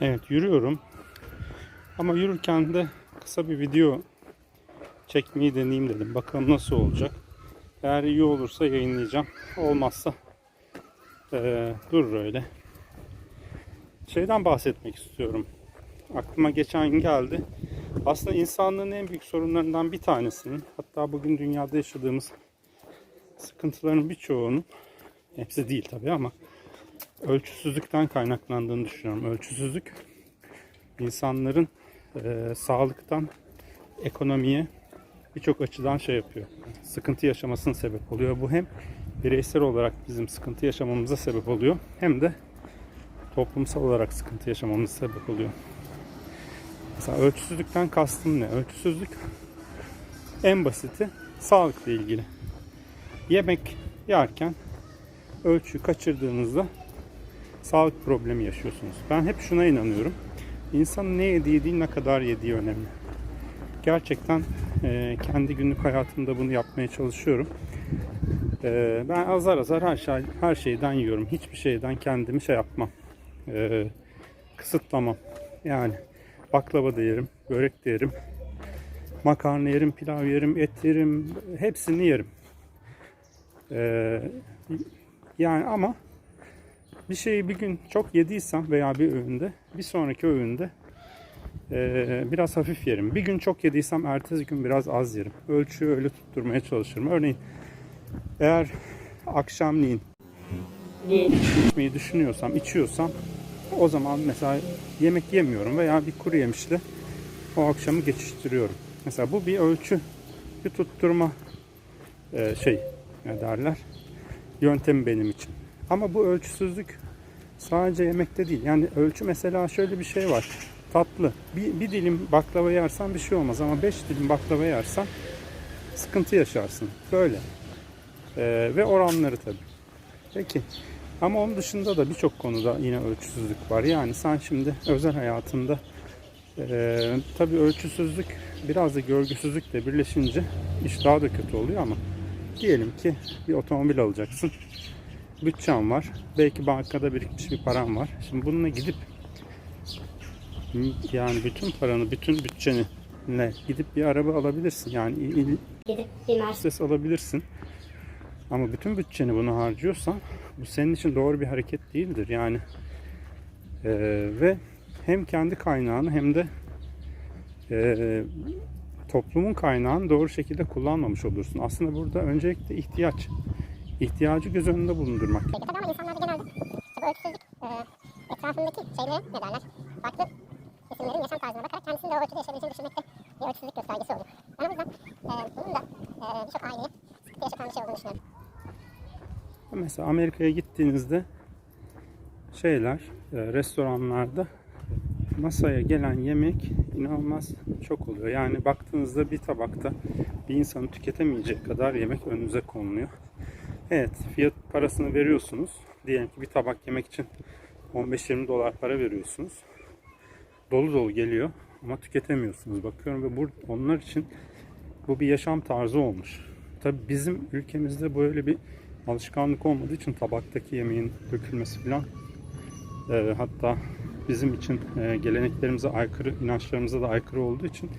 Evet yürüyorum. Ama yürürken de kısa bir video çekmeyi deneyeyim dedim. Bakalım nasıl olacak. Eğer iyi olursa yayınlayacağım. Olmazsa eee durur öyle. Şeyden bahsetmek istiyorum. Aklıma geçen gün geldi. Aslında insanlığın en büyük sorunlarından bir tanesinin hatta bugün dünyada yaşadığımız sıkıntıların birçoğunun hepsi değil tabii ama ölçüsüzlükten kaynaklandığını düşünüyorum. Ölçüsüzlük insanların eee, sağlıktan ekonomiye birçok açıdan şey yapıyor. Sıkıntı yaşamasına sebep oluyor. Bu hem bireysel olarak bizim sıkıntı yaşamamıza sebep oluyor hem de toplumsal olarak sıkıntı yaşamamıza sebep oluyor. Mesela ölçüsüzlükten kastım ne? Ölçüsüzlük en basiti sağlıkla ilgili. Yemek yerken ölçüyü kaçırdığınızda sağlık problemi yaşıyorsunuz. Ben hep şuna inanıyorum. İnsanın ne yediği değil ne kadar yediği önemli. Gerçekten e, kendi günlük hayatımda bunu yapmaya çalışıyorum. E, ben azar azar her, şey, her şeyden yiyorum. Hiçbir şeyden kendimi şey yapmam. E, kısıtlamam. Yani baklava da yerim, börek de yerim. Makarna yerim, pilav yerim, et yerim. Hepsini yerim. E, yani ama bir şeyi bir gün çok yediysem veya bir öğünde bir sonraki öğünde eee, biraz hafif yerim. Bir gün çok yediysem ertesi gün biraz az yerim. Ölçüyü öyle tutturmaya çalışırım. Örneğin eğer akşamleyin içmeyi düşünüyorsam, içiyorsam o zaman mesela yemek yemiyorum veya bir kuru yemişle o akşamı geçiştiriyorum. Mesela bu bir ölçü, bir tutturma eee, şey derler yöntemi benim için. Ama bu ölçüsüzlük sadece yemekte değil. Yani ölçü mesela şöyle bir şey var. Tatlı. Bir, bir dilim baklava yersen bir şey olmaz ama beş dilim baklava yersen sıkıntı yaşarsın. Böyle. Ee, ve oranları tabii. Peki. Ama onun dışında da birçok konuda yine ölçüsüzlük var. Yani sen şimdi özel hayatında ee, tabii ölçüsüzlük biraz da görgüsüzlükle birleşince iş daha da kötü oluyor ama diyelim ki bir otomobil alacaksın bütçen var. Belki bankada birikmiş bir param var. Şimdi bununla gidip yani bütün paranı, bütün bütçeni gidip bir araba alabilirsin. Yani il- Gidip bir Mercedes alabilirsin. Ama bütün bütçeni bunu harcıyorsan bu senin için doğru bir hareket değildir. Yani eee, ve hem kendi kaynağını hem de eee, toplumun kaynağını doğru şekilde kullanmamış olursun. Aslında burada öncelikle ihtiyaç. İhtiyacı göz önünde bulundurmak. Tabii ama insanlarda genelde bu ölçüsüzlük e, etrafındaki şeyleri ne derler? Farklı kesimlerin yaşam tarzına bakarak kendisini de o ölçüde yaşayabileceğini düşünmek de bir ölçüsüzlük göstergesi olur. Ben o yüzden e, bunun da e, birçok aileye sıkıntı yaşatan bir şey olduğunu düşünüyorum. Mesela Amerika'ya gittiğinizde şeyler, e, restoranlarda masaya gelen yemek inanılmaz çok oluyor. Yani baktığınızda bir tabakta bir insanın tüketemeyeceği kadar yemek önünüze konuluyor. Evet, fiyat parasını veriyorsunuz. Diyelim ki bir tabak yemek için 15-20 dolar para veriyorsunuz. Dolu dolu geliyor ama tüketemiyorsunuz. Bakıyorum ve bu onlar için bu bir yaşam tarzı olmuş. Tabi bizim ülkemizde böyle bir alışkanlık olmadığı için tabaktaki yemeğin dökülmesi falan e, hatta bizim için e, geleneklerimize aykırı, inançlarımıza da aykırı olduğu için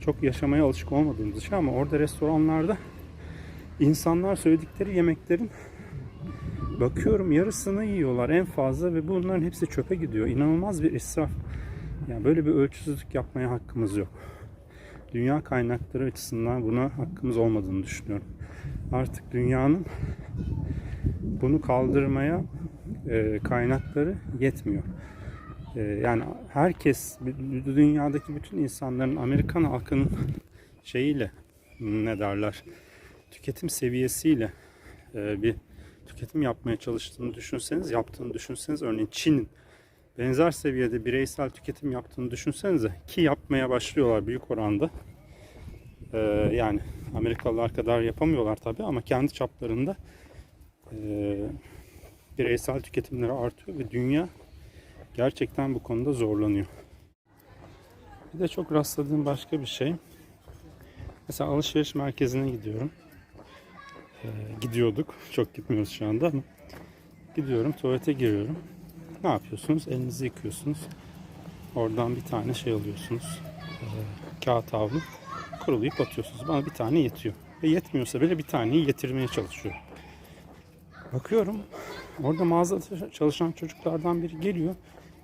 çok yaşamaya alışık olmadığımız için ama orada restoranlarda insanlar söyledikleri yemeklerin bakıyorum yarısını yiyorlar en fazla ve bunların hepsi çöpe gidiyor. İnanılmaz bir israf. Yani böyle bir ölçüsüzlük yapmaya hakkımız yok. Dünya kaynakları açısından buna hakkımız olmadığını düşünüyorum. Artık dünyanın bunu kaldırmaya e, kaynakları yetmiyor. E, yani herkes, dünyadaki bütün insanların, Amerikan halkının şeyiyle ne derler, tüketim seviyesiyle e, bir tüketim yapmaya çalıştığını düşünseniz, yaptığını düşünseniz, örneğin Çin'in benzer seviyede bireysel tüketim yaptığını düşünsenize ki yapmaya başlıyorlar büyük oranda. Ee, yani Amerikalılar kadar yapamıyorlar tabii ama kendi çaplarında e, bireysel tüketimleri artıyor ve dünya gerçekten bu konuda zorlanıyor. Bir de çok rastladığım başka bir şey. Mesela alışveriş merkezine gidiyorum. Ee, gidiyorduk. Çok gitmiyoruz şu anda ama gidiyorum tuvalete giriyorum. Ne yapıyorsunuz? Elinizi yıkıyorsunuz. Oradan bir tane şey alıyorsunuz. Ee, kağıt havlu. Kurulayıp atıyorsunuz. Bana bir tane yetiyor. Ve yetmiyorsa bile bir taneyi getirmeye çalışıyorum. Bakıyorum orada mağazada çalışan çocuklardan biri geliyor.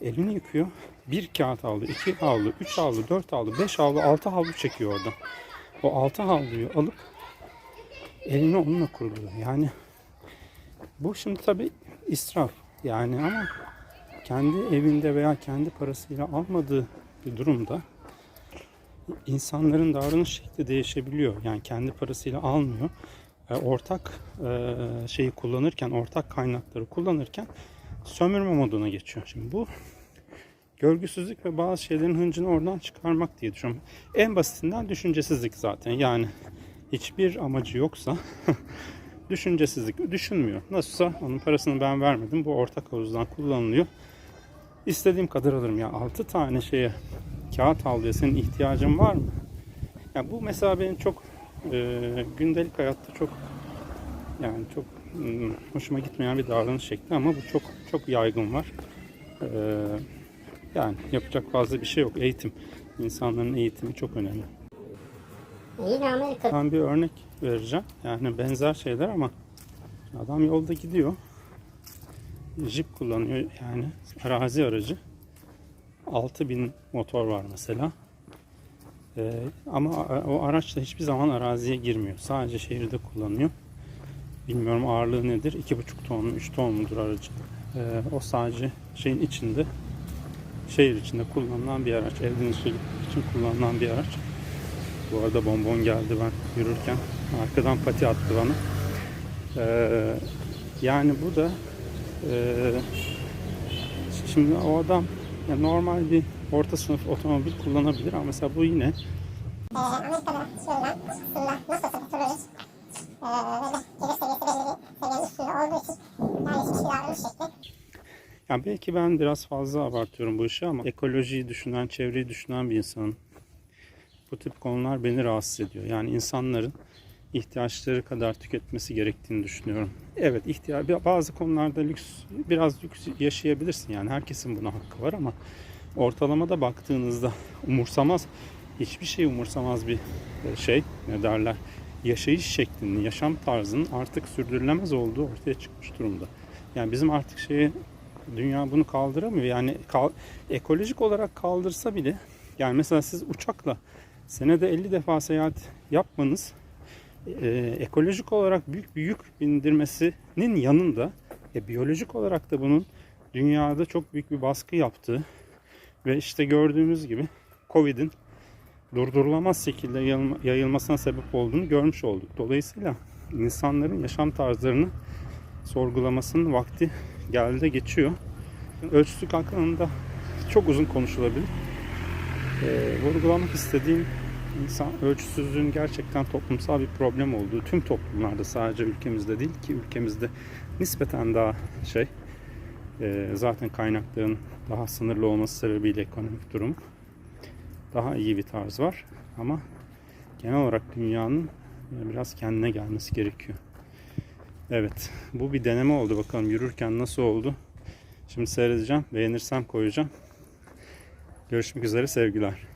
Elini yıkıyor. Bir kağıt havlu, iki havlu, üç havlu, dört havlu, beş havlu, altı havlu çekiyor orada. O altı havluyu alıp elini onunla kuruluyor. Yani bu şimdi tabi israf. Yani ama kendi evinde veya kendi parasıyla almadığı bir durumda insanların davranış şekli değişebiliyor. Yani kendi parasıyla almıyor. E, ortak e, şeyi kullanırken, ortak kaynakları kullanırken sömürme moduna geçiyor. Şimdi bu görgüsüzlük ve bazı şeylerin hıncını oradan çıkarmak diye düşünüyorum. En basitinden düşüncesizlik zaten. Yani hiçbir amacı yoksa düşüncesizlik düşünmüyor. Nasılsa onun parasını ben vermedim. Bu ortak havuzdan kullanılıyor. İstediğim kadar alırım ya. 6 tane şeye kağıt havluya senin ihtiyacın var mı? Ya bu mesela benim çok e, gündelik hayatta çok yani çok hmm, hoşuma gitmeyen bir davranış şekli ama bu çok çok yaygın var. E, yani yapacak fazla bir şey yok. Eğitim. İnsanların eğitimi çok önemli. İyi de Amerika. Ben bir örnek vereceğim. Yani benzer şeyler ama adam yolda gidiyor. Jeep kullanıyor yani arazi aracı. 6000 motor var mesela. Ee, ama o araç da hiçbir zaman araziye girmiyor. Sadece şehirde kullanıyor. Bilmiyorum ağırlığı nedir? 2,5 ton mu 3 ton mudur aracı? Ee, o sadece şeyin içinde şehir içinde kullanılan bir araç. Evden işe gitmek için kullanılan bir araç. Bu arada bonbon geldi ben yürürken. Arkadan pati attı bana. Ee, yani bu da ee, şimdi o adam yani normal bir orta sınıf otomobil kullanabilir ama mesela bu yine Amerika'da nasıl? Ee, böyle gelir seviyesi belli bir seviyenin üstünde olduğu için yani hiçbir davranış şekli yani belki ben biraz fazla abartıyorum bu işi ama ekolojiyi düşünen, çevreyi düşünen bir insanım. Bu tip konular beni rahatsız ediyor. Yani insanların ihtiyaçları kadar tüketmesi gerektiğini düşünüyorum. Evet, ihtiyaç bazı konularda lüks biraz lüks yaşayabilirsin yani herkesin buna hakkı var ama ortalamada baktığınızda umursamaz hiçbir şey umursamaz bir e, şey ne derler yaşayış şeklinin, yaşam tarzının artık sürdürülemez olduğu ortaya çıkmış durumda. Yani bizim artık şeyi dünya bunu kaldıramıyor. Yani kal- ekolojik olarak kaldırsa bile yani mesela siz uçakla senede 50 defa seyahat yapmanız e, ekolojik olarak büyük bir yük bindirmesinin yanında e, biyolojik olarak da bunun dünyada çok büyük bir baskı yaptığı ve işte gördüğümüz gibi Covid'in durdurulamaz şekilde yayılma- yayılmasına sebep olduğunu görmüş olduk. Dolayısıyla insanların yaşam tarzlarını sorgulamasının vakti geldi geçiyor. Ölçüsüzlük hakkında çok uzun konuşulabilir. Ee, vurgulamak istediğim insan ölçüsüzlüğün gerçekten toplumsal bir problem olduğu tüm toplumlarda sadece ülkemizde değil ki ülkemizde nispeten daha şey e, zaten kaynakların daha sınırlı olması sebebiyle ekonomik durum daha iyi bir tarz var ama genel olarak dünyanın e, biraz kendine gelmesi gerekiyor. Evet bu bir deneme oldu bakalım yürürken nasıl oldu. Şimdi seyredeceğim beğenirsem koyacağım. Görüşmek üzere sevgiler.